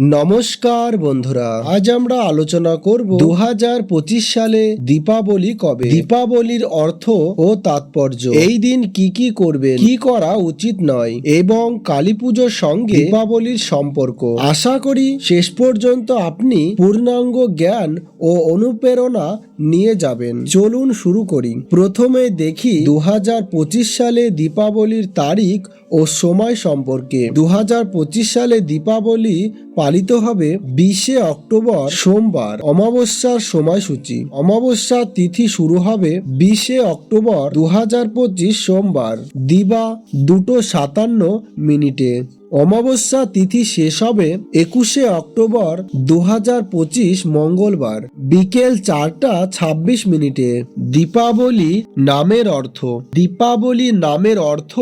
নমস্কার বন্ধুরা। আজ আমরা আলোচনা করব দু হাজার পঁচিশ সালে দীপাবলি কবে? দীপাবলির অর্থ ও তাৎপর্য। এই দিন কি কি করবেন? কি করা উচিত নয়। এবং কালী পুজোর সঙ্গে দীপাবলির সম্পর্ক। আশা করি শেষ পর্যন্ত আপনি পূর্ণাঙ্গ জ্ঞান ও অনুপ্রেরণা নিয়ে যাবেন। চলুন শুরু করি। প্রথমে দেখি দু হাজার পঁচিশ সালে দীপাবলির তারিখ ও সময় সম্পর্কে। দু হাজার পঁচিশ সালে দীপাবলি পালিত হবে বিশে অক্টোবর সোমবার অমাবস্যার সময়সূচি। অমাবস্যার তিথি শুরু হবে বিশে অক্টোবর দুহাজার পঁচিশ সোমবার। দিবা দুটো সাতান্ন মিনিটে। অমাবস্যা তিথি শেষ হবে একুশে অক্টোবর দু হাজার পঁচিশ মঙ্গলবার বিকেল চারটা ছাব্বিশ মিনিটে। দীপাবলি নামের অর্থ। দীপাবলি নামের অর্থ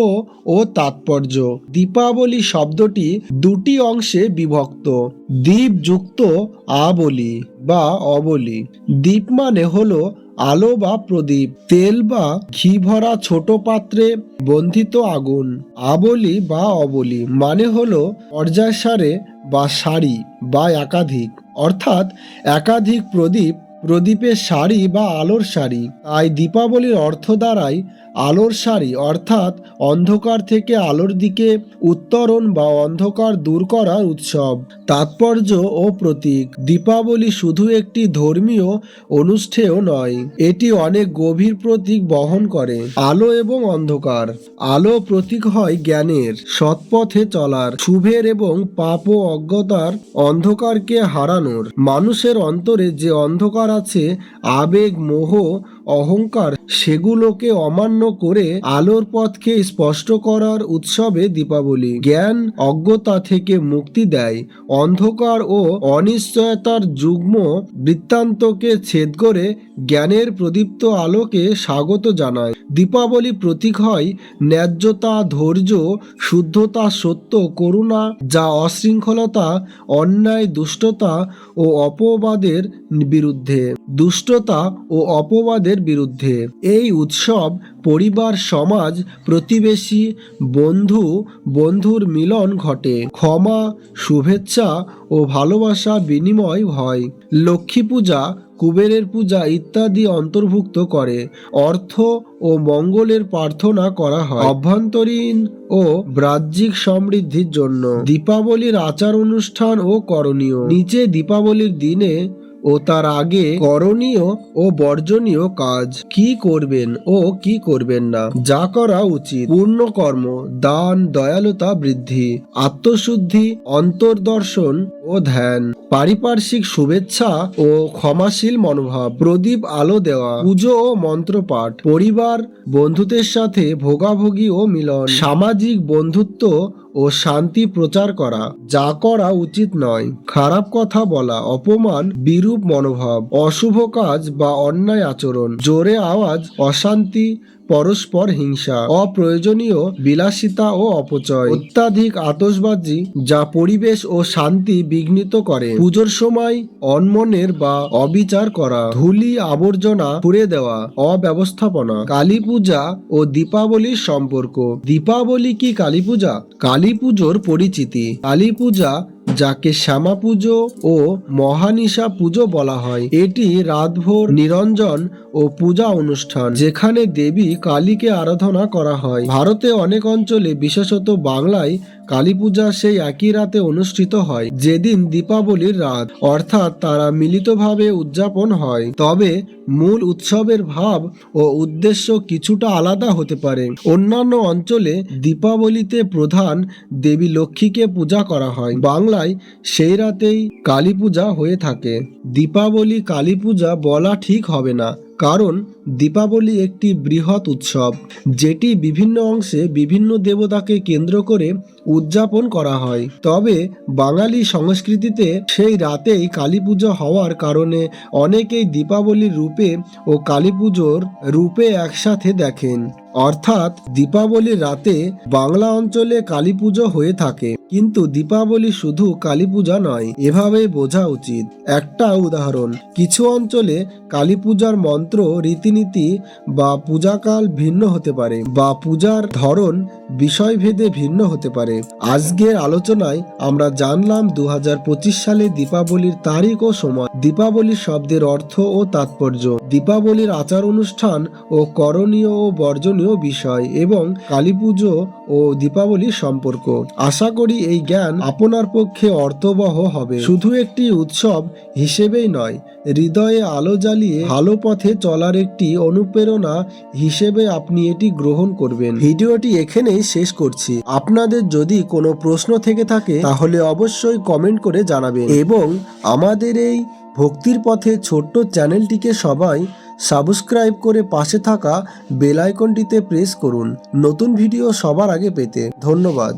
ও তাৎপর্য। দীপাবলি শব্দটি দুটি অংশে বিভক্ত। দ্বীপ যুক্ত আবলি বা অবলি। দ্বীপ মানে হলো আলো বা প্রদীপ, তেল বা ঘি ভরা ছোট পাত্রে বন্ধিত আগুন, আবলি বা অবলি মানে হলো পর্যায়সারে বা সারি বা একাধিক, অর্থাৎ একাধিক প্রদীপ প্রদীপের সারি বা আলোর সারি তাই দীপাবলির অর্থ দ্বারাই আলোর সারি অর্থাৎ অন্ধকার থেকে আলোর দিকে উত্তরণ বা অন্ধকার দূর করার উৎসব, তাৎপর্য ও প্রতীক। দীপাবলি শুধু একটি ধর্মীয় অনুষ্ঠেয় নয়, এটি অনেক গভীর প্রতীক বহন করে, আলো এবং অন্ধকার। আলো প্রতীক হয় জ্ঞানের, সৎপথে চলার, শুভের এবং পাপ ও অজ্ঞতার অন্ধকারকে হারানোর। মানুষের অন্তরে যে অন্ধকার আছে আবেগ মোহ অহংকার সেগুলোকে অমান্য করে আলোর পথকে স্পষ্ট করার উৎসবে দীপাবলি। জ্ঞান অজ্ঞতা থেকে মুক্তি দেয়। অন্ধকার ও অনিশ্চয়তার যুগ্ম বৃত্তান্তকে ছেদ করে জ্ঞানের প্রদীপ্ত আলোকে স্বাগত জানায়। দীপাবলি প্রতীক হয় ন্যায্যতা, ধৈর্য, শুদ্ধতা, সত্য, করুণা, যা অশৃঙ্খলতা, অন্যায়, দুষ্টতা ও অপবাদের বিরুদ্ধে। দুষ্টতা ও অপবাদের বিরুদ্ধে। এই উৎসব পরিবার, সমাজ, প্রতিবেশী, বন্ধু, বন্ধুর মিলন ঘটে। ক্ষমা, শুভেচ্ছা ও ভালোবাসা বিনিময় হয়। লক্ষ্মী পূজা, কুবেরের পূজা ইত্যাদি অন্তর্ভুক্ত করে। অর্থ ও মঙ্গলের প্রার্থনা করা হয়। অভ্যন্তরীণ ও বাহ্যিক সমৃদ্ধির জন্য। দীপাবলির আচার অনুষ্ঠান ও করণীয়। নিচে দীপাবলির দিনে ও তার আগে করণীয় ও বর্জনীয় কাজ। কি করবেন ও কি করবেন না? যা করা উচিত। পূর্ণ কর্ম দান, দয়ালুতা বৃদ্ধি, আত্মশুদ্ধি, অন্তর্দর্শন ও ধ্যান, পারিপার্শ্বিক শুভেচ্ছা ও ক্ষমাশীল মনোভাব, প্রদীপ আলো দেওয়া, পুজো ও মন্ত্রপাঠ, পরিবার, বন্ধুদের সাথে ভোগাভোগি ও মিলন, সামাজিক বন্ধুত্ব ও শান্তি প্রচার করা, যা করা উচিত নয়। খারাপ কথা বলা, অপমান, বিরূপ মনোভাব, অশুভ কাজ বা অন্যায় আচরণ, জোরে আওয়াজ, অশান্তি পরস্পর হিংসা, অপ্রয়োজনীয় বিলাসিতা ও অপচয়, অত্যাধিক আতসবাজি যা পরিবেশ ও শান্তি বিঘ্নিত করে। পুজোর সময় অনমনের বা অবিচার করা, ধুলি, আবর্জনা ছুড়ে দেওয়া, অব্যবস্থাপনা কালী পূজা ও দীপাবলির সম্পর্ক। দীপাবলি কি কালী পূজা কালী পুজোর পরিচিতি। কালী পূজা যাকে শ্যামা পুজো ও মহানিশা পুজো বলা হয়। এটি রাতভর নিরঞ্জন ও পূজা অনুষ্ঠান, যেখানে দেবী কালীকে আরাধনা করা হয়। ভারতে অনেক অঞ্চলে, বিশেষত বাংলায় কালী পূজা সেই একই রাতে অনুষ্ঠিত হয়, যেদিন দীপাবলির রাত। অর্থাৎ তারা মিলিতভাবে উদযাপন হয়। তবে মূল উৎসবের ভাব ও উদ্দেশ্য কিছুটা আলাদা হতে পারে। অন্যান্য অঞ্চলে দীপাবলিতে প্রধান দেবী লক্ষ্মীকে পূজা করা হয়। বাংলায় সেই রাতেই কালী পূজা হয়ে থাকে। দীপাবলি কালী পূজা বলা ঠিক হবে না। কারণ দীপাবলি একটি বৃহৎ উৎসব, যেটি বিভিন্ন অংশে বিভিন্ন দেবতাকে কেন্দ্র করে উদযাপন করা হয়। তবে বাঙালি সংস্কৃতিতে সেই রাতেই কালী হওয়ার কারণে অনেকেই দীপাবলির রূপে ও কালী রূপে একসাথে দেখেন। অর্থাৎ দীপাবলির রাতে বাংলা অঞ্চলে কালী হয়ে থাকে। কিন্তু দীপাবলি শুধু কালী নয়, এভাবেই বোঝা উচিত। একটা উদাহরণ, কিছু অঞ্চলে কালী মন্ত্র রীতিনীতি বা পূজাকাল ভিন্ন হতে পারে বা পূজার ধরন বিষয়ভেদে ভিন্ন হতে পারে। আজকের আলোচনায় আমরা জানলাম দু হাজার পঁচিশ সালে দীপাবলির তারিখ ও সময়। দীপাবলি শব্দের অর্থ ও তাৎপর্য। দীপাবলির আচার অনুষ্ঠান ও করণীয় ও বর্জনীয় বিষয় এবং কালী পুজো ও দীপাবলির সম্পর্ক। আশা করি এই জ্ঞান আপনার পক্ষে অর্থবহ হবে। শুধু একটি উৎসব হিসেবেই নয়, হৃদয়ে আলো জ্বালিয়ে ভালো পথে চলার একটি অনুপ্রেরণা হিসেবে আপনি এটি গ্রহণ করবেন। ভিডিওটি এখানেই শেষ করছি। আপনাদের যদি কোনো প্রশ্ন থেকে থাকে, তাহলে অবশ্যই কমেন্ট করে জানাবেন। এবং আমাদের এই ভক্তির পথে ছোট্ট চ্যানেলটিকে সবাই সাবস্ক্রাইব করে পাশে থাকা বেল আইকনটিতে প্রেস করুন। নতুন ভিডিও সবার আগে পেতে ধন্যবাদ।